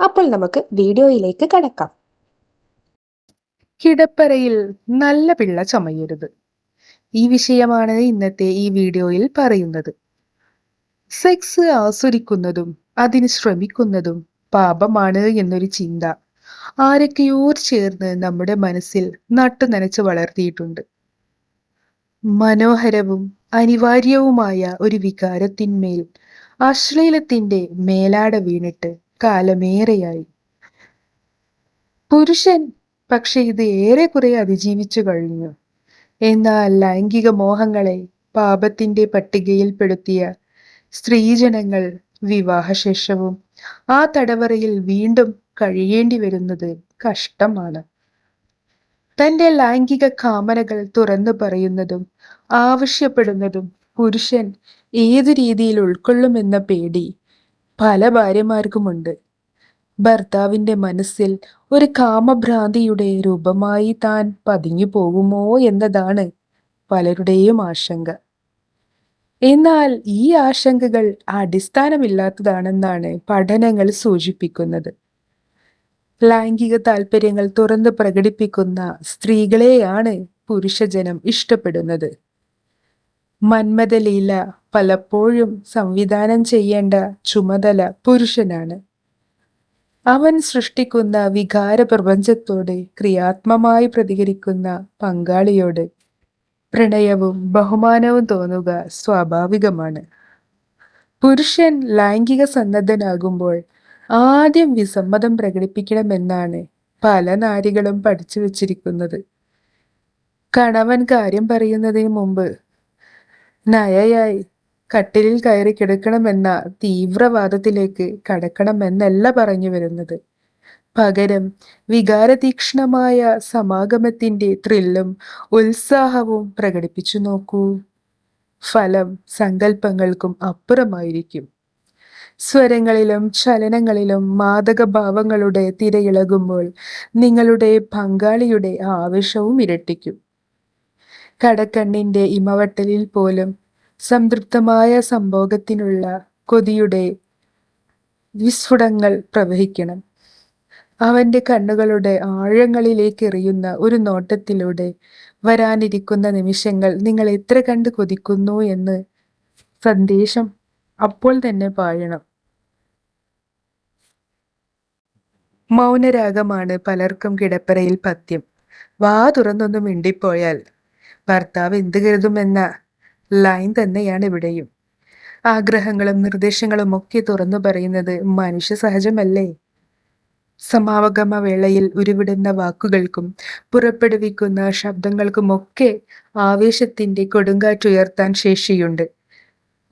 അപ്പോൾ നമുക്ക് വീഡിയോയിലേക്ക് കടക്കാം. കിടപ്പറയിൽ നല്ല പിള്ള ചമയരുത്. ഈ വിഷയമാണ് ഇന്നത്തെ ഈ വീഡിയോയിൽ പറയുന്നത്. സെക്സ് ആസ്വദിക്കുന്നതും അതിന് ശ്രമിക്കുന്നതും പാപമാണ് എന്നൊരു ചിന്ത ആരൊക്കെയോ ചേർന്ന് നമ്മുടെ മനസ്സിൽ നട്ടു നനച്ച് വളർത്തിയിട്ടുണ്ട്. മനോഹരവും അനിവാര്യവുമായ ഒരു വികാരത്തിന്മേൽ അശ്ലീലത്തിന്റെ മേലാട വീണിട്ട് കാലമേറെയായി. പുരുഷൻ പക്ഷെ ഇത് ഏറെക്കുറെ അതിജീവിച്ചു കഴിഞ്ഞു. എന്നാൽ ലൈംഗിക മോഹങ്ങളെ പാപത്തിന്റെ പട്ടികയിൽപ്പെടുത്തിയ സ്ത്രീജനങ്ങൾ വിവാഹശേഷവും ആ തടവറയിൽ വീണ്ടും കഴിയേണ്ടി വരുന്നത് കഷ്ടമാണ്. തന്റെ ലൈംഗിക കാമനകൾ തുറന്നു പറയുന്നതും ആവശ്യപ്പെടുന്നതും പുരുഷൻ ഏതു രീതിയിൽ ഉൾക്കൊള്ളുമെന്ന പേടി പല ഭാര്യമാർക്കുമുണ്ട്. ഭർത്താവിന്റെ മനസ്സിൽ ഒരു കാമഭ്രാന്തിയുടെ രൂപമായി താൻ പതിഞ്ഞു പോകുമോ എന്നതാണ് പലരുടെയും ആശങ്ക. എന്നാൽ ഈ ആശങ്കകൾ അടിസ്ഥാനമില്ലാത്തതാണെന്നാണ് പഠനങ്ങൾ സൂചിപ്പിക്കുന്നത്. ലൈംഗിക താല്പര്യങ്ങൾ തുറന്ന് പ്രകടിപ്പിക്കുന്ന സ്ത്രീകളെയാണ് പുരുഷജനം ഇഷ്ടപ്പെടുന്നത്. മന്മഥലീല പലപ്പോഴും സംവിധാനം ചെയ്യേണ്ട ചുമതല പുരുഷനാണ്. അവൻ സൃഷ്ടിക്കുന്ന വികാര പ്രപഞ്ചത്തോട് ക്രിയാത്മമായി പ്രതികരിക്കുന്ന പങ്കാളിയോട് പ്രണയവും ബഹുമാനവും തോന്നുക സ്വാഭാവികമാണ്. പുരുഷൻ ലൈംഗിക സന്നദ്ധനാകുമ്പോൾ ആദ്യം വിസമ്മതം പ്രകടിപ്പിക്കണമെന്നാണ് പല നാരികളും പഠിച്ചു വച്ചിരിക്കുന്നത്. കണവൻ കാര്യം പറയുന്നതിന് മുമ്പ് നയയായി കട്ടിലിൽ കയറി കിടക്കണമെന്ന തീവ്രവാദത്തിലേക്ക് കടക്കണമെന്നല്ല പറഞ്ഞു വരുന്നത്. പകരം വികാരതീക്ഷ്ണമായ സമാഗമത്തിന്റെ ത്രില്ലും ഉത്സാഹവും പ്രകടിപ്പിച്ചു നോക്കൂ. ഫലം സങ്കല്പങ്ങൾക്കും അപ്പുറമായിരിക്കും. സ്വരങ്ങളിലും ചലനങ്ങളിലും മാദകഭാവങ്ങളുടെ തിരയിളകുമ്പോൾ നിങ്ങളുടെ പങ്കാളിയുടെ ആവേശവും ഇരട്ടിക്കും. കടക്കണ്ണിന്റെ ഇമവട്ടലിൽ പോലും സംതൃപ്തമായ സംഭോഗത്തിനുള്ള കൊതിയുടെ വിസ്ഫുടങ്ങൾ പ്രവഹിക്കണം. അവന്റെ കണ്ണുകളുടെ ആഴങ്ങളിലേക്ക് എറിയുന്ന ഒരു നോട്ടത്തിലൂടെ വരാനിരിക്കുന്ന നിമിഷങ്ങൾ നിങ്ങൾ എത്ര കണ്ട് കൊതിക്കുന്നു എന്ന് സന്ദേശം അപ്പോൾ തന്നെ പാഴണം. മൗനരാഗമാണ് പലർക്കും കിടപ്പറയിൽ പത്യം. വാ തുറന്നൊന്നും മിണ്ടിപ്പോയാൽ ഭർത്താവ് എന്ത് കരുതുമെന്ന ലൈൻ തന്നെയാണ് ഇവിടെയും. ആഗ്രഹങ്ങളും നിർദ്ദേശങ്ങളും ഒക്കെ തുറന്നു പറയുന്നത് മനുഷ്യ സഹജമല്ലേ? സമാവഗമ വേളയിൽ ഉരുവിടുന്ന വാക്കുകൾക്കും പുറപ്പെടുവിക്കുന്ന ശബ്ദങ്ങൾക്കുമൊക്കെ ആവേശത്തിന്റെ കൊടുങ്കാറ്റുയർത്താൻ ശേഷിയുണ്ട്.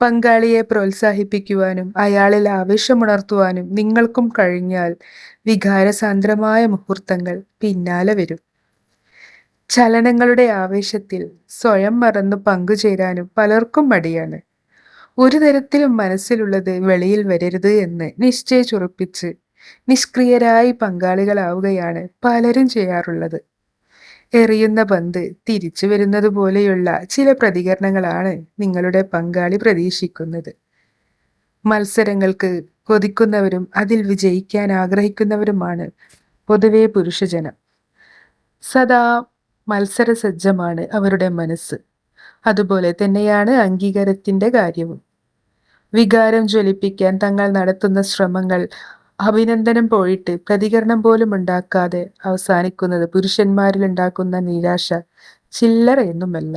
പങ്കാളിയെ പ്രോത്സാഹിപ്പിക്കുവാനും അയാളിൽ ആവേശമുണർത്തുവാനും നിങ്ങൾക്കും കഴിഞ്ഞാൽ വികാരസാന്ദ്രമായ മുഹൂർത്തങ്ങൾ പിന്നാലെ വരും. ചലനങ്ങളുടെ ആവേശത്തിൽ സ്വയം മറന്നു പങ്കുചേരാനും പലർക്കും മടിയാണ്. ഒരു തരത്തിലും മനസ്സിലുള്ളത് വെളിയിൽ വരരുത് എന്ന് നിശ്ചയിച്ചുറപ്പിച്ച് നിഷ്ക്രിയരായി പങ്കാളികളാവുകയാണ് പലരും ചെയ്യാറുള്ളത്. എറിയുന്ന പന്ത് തിരിച്ചു വരുന്നത് പോലെയുള്ള ചില പ്രതികരണങ്ങളാണ് നിങ്ങളുടെ പങ്കാളി പ്രതീക്ഷിക്കുന്നത്. മത്സരങ്ങൾക്ക് കൊതിക്കുന്നവരും അതിൽ വിജയിക്കാൻ ആഗ്രഹിക്കുന്നവരുമാണ് പൊതുവെ പുരുഷജനം. സദാ മത്സരസജ്ജമാണ് അവരുടെ മനസ്സ്. അതുപോലെ തന്നെയാണ് അംഗീകാരത്തിന്റെ കാര്യവും. വികാരം ജ്വലിപ്പിക്കാൻ തങ്ങൾ നടത്തുന്ന ശ്രമങ്ങൾ അഭിനന്ദനം പോയിട്ട് പ്രതികരണം പോലും ഉണ്ടാക്കാതെ അവസാനിക്കുന്നത് പുരുഷന്മാരിൽ ഉണ്ടാക്കുന്ന നിരാശ ചില്ലറയൊന്നുമല്ല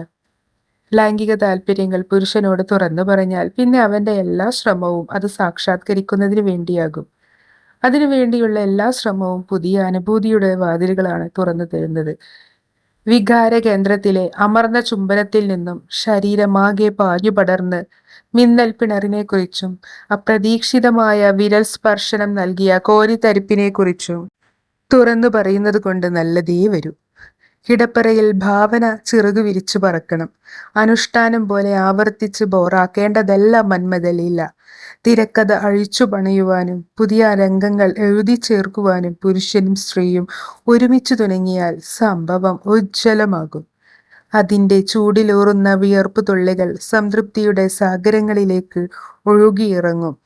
ലൈംഗിക താല്പര്യങ്ങൾ പുരുഷനോട് തുറന്നു പറഞ്ഞാൽ പിന്നെ അവന്റെ എല്ലാ ശ്രമവും അത് സാക്ഷാത്കരിക്കുന്നതിന് വേണ്ടിയാകും. അതിനുവേണ്ടിയുള്ള എല്ലാ ശ്രമവും പുതിയ അനുഭൂതിയുടെ വാതിലുകളാണ് തുറന്നു തരുന്നത്. വികാര കേന്ദ്രത്തിലെ അമർന്ന ചുംബനത്തിൽ നിന്നും ശരീരമാകെ പാഞ്ഞു പടർന്ന് മിന്നൽ പിണറിനെക്കുറിച്ചും അപ്രതീക്ഷിതമായ വിരൽ സ്പർശനം നൽകിയ കോരിത്തരിപ്പിനെക്കുറിച്ചും തുറന്നു പറയുന്നത് കൊണ്ട് നല്ലതേ വരൂ. കിടപ്പറയിൽ ഭാവന ചിറകു വിരിച്ചു പറക്കണം. അനുഷ്ഠാനം പോലെ ആവർത്തിച്ച് ബോറാക്കേണ്ടതല്ല മന്മഥലീല തിരക്കഥ അഴിച്ചു പണിയുവാനും പുതിയ രംഗങ്ങൾ എഴുതി ചേർക്കുവാനും പുരുഷനും സ്ത്രീയും ഒരുമിച്ചു തുടങ്ങിയാൽ സംഭവം ഉജ്ജ്വലമാകും. അതിന്റെ ചൂടിലൂറുന്ന വിയർപ്പ് തുള്ളികൾ സംതൃപ്തിയുടെ സാഗരങ്ങളിലേക്ക് ഒഴുകിയിറങ്ങും.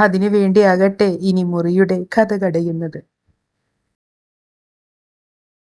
അതിനു വേണ്ടിയാകട്ടെ ഇനി മുറിയുടെ കഥ കടയുന്നത്.